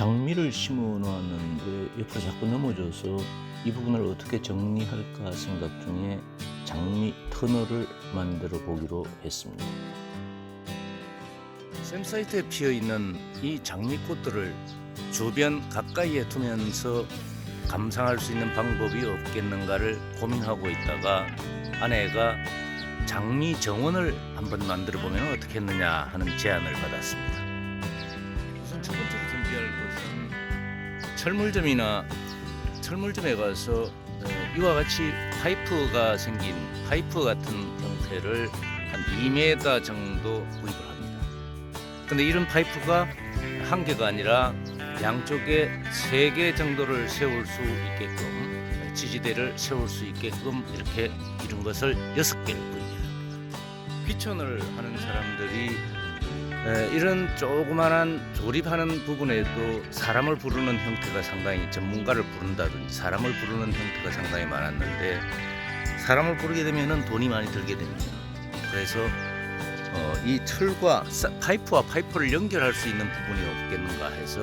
장미를 심어 놓았는데 옆으로 자꾸 넘어져서 이 부분을 어떻게 정리할까 생각 중에 장미 터널을 만들어 보기로 했습니다. 샘사이트에 피어 있는 이 장미꽃들을 주변 가까이에 두면서 감상할 수 있는 방법이 없겠는가를 고민하고 있다가 아내가 장미 정원을 한번 만들어 보면 어떻겠느냐 하는 제안을 받았습니다. 우선 첫 것은 철물점이나 철물점에 가서 어, 이와 같이 파이프가 생긴 파이프 같은 형태를 한 2m 정도 구입을 합니다. 근데 이런 파이프가 한 개가 아니라 양쪽에 세 개 정도를 세울 수 있게끔 지지대를 세울 수 있게끔 이렇게 이런 것을 여섯 개를 구입해야 합니다. 귀촌을 하는 사람들이 에, 이런 조그만한 조립하는 부분에도 사람을 부르는 형태가 상당히 전문가를 부른다든지 사람을 부르는 형태가 상당히 많았는데 사람을 부르게 되면은 돈이 많이 들게 됩니다. 그래서 어, 이 철과 사- 파이프와 파이프를 연결할 수 있는 부분이 없겠는가 해서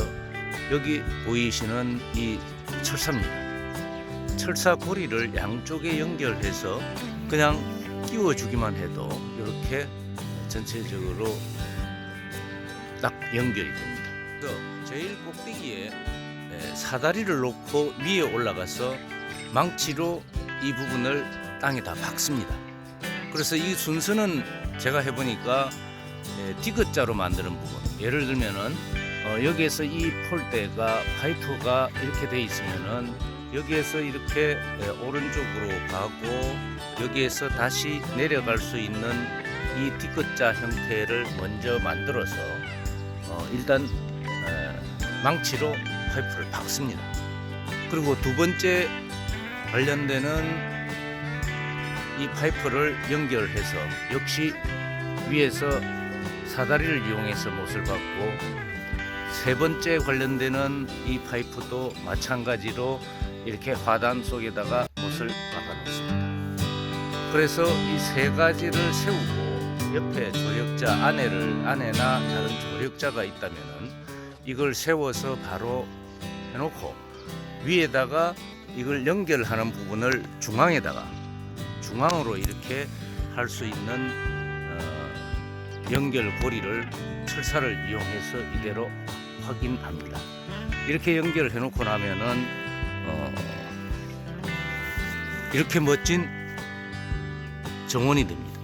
여기 보이시는 이 철사입니다. 철사 고리를 양쪽에 연결해서 그냥 끼워주기만 해도 이렇게 전체적으로 딱 연결이 됩니다. 그래서 제일 꼭대기에 에, 사다리를 놓고 위에 올라가서 망치로 이 부분을 땅에다 박습니다. 그래서 이 순서는 제가 해보니까 에, 디귿자로 만드는 부분. 예를 들면은 어, 여기에서 이 폴대가 파이프가 이렇게 돼 있으면은 여기에서 이렇게 에, 오른쪽으로 가고 여기에서 다시 내려갈 수 있는 이 디귿자 형태를 먼저 만들어서 어, 일단 에, 망치로 파이프를 박습니다. 그리고 두 번째 관련되는 이 파이프를 연결해서 역시 위에서 사다리를 이용해서 못을 박고 세 번째 관련되는 이 파이프도 마찬가지로 이렇게 화단 속에다가 못을 박아 놓습니다. 그래서 이 세 가지를 세우고 옆에 조력자 아내를 아내나 다른 조력자가 있다면은 이걸 세워서 바로 해놓고 위에다가 이걸 연결하는 부분을 중앙에다가 중앙으로 이렇게 할 수 있는 어, 연결 고리를 철사를 이용해서 이대로 확인합니다. 이렇게 연결을 해놓고 나면은 어, 이렇게 멋진 정원이 됩니다.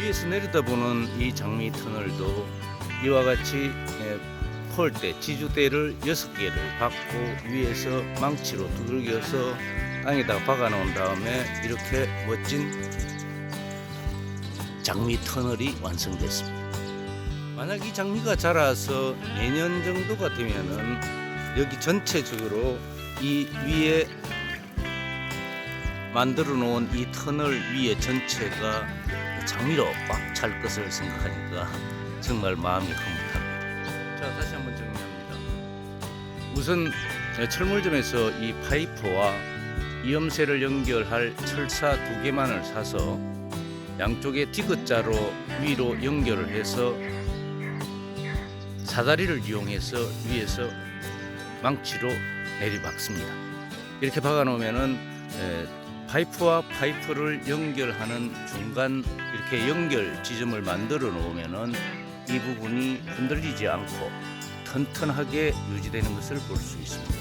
위에서 내려다보는 이 장미 터널도 이와 같이 예, 폴대, 지주대를 여섯 개를 박고 위에서 망치로 두들겨서 땅에다가 박아 놓은 다음에 이렇게 멋진 장미 터널이 완성됐습니다. 만약 이 장미가 자라서 내년 정도가 되면은 여기 전체적으로 이 위에 만들어 놓은 이 터널 위에 전체가 장미로 꽉 찰 것을 생각하니까 정말 마음이 흐뭇합니다. 자, 다시 한번 정리합니다. 우선 철물점에서 이 파이프와 이음새를 연결할 철사 두 개만을 사서 양쪽에 디귿자로 위로 연결을 해서 사다리를 이용해서 위에서 망치로 내리박습니다. 이렇게 박아 놓으면은 에, 파이프와 파이프를 연결하는 중간 이렇게 연결 지점을 만들어 놓으면은 이 부분이 흔들리지 않고 튼튼하게 유지되는 것을 볼 수 있습니다.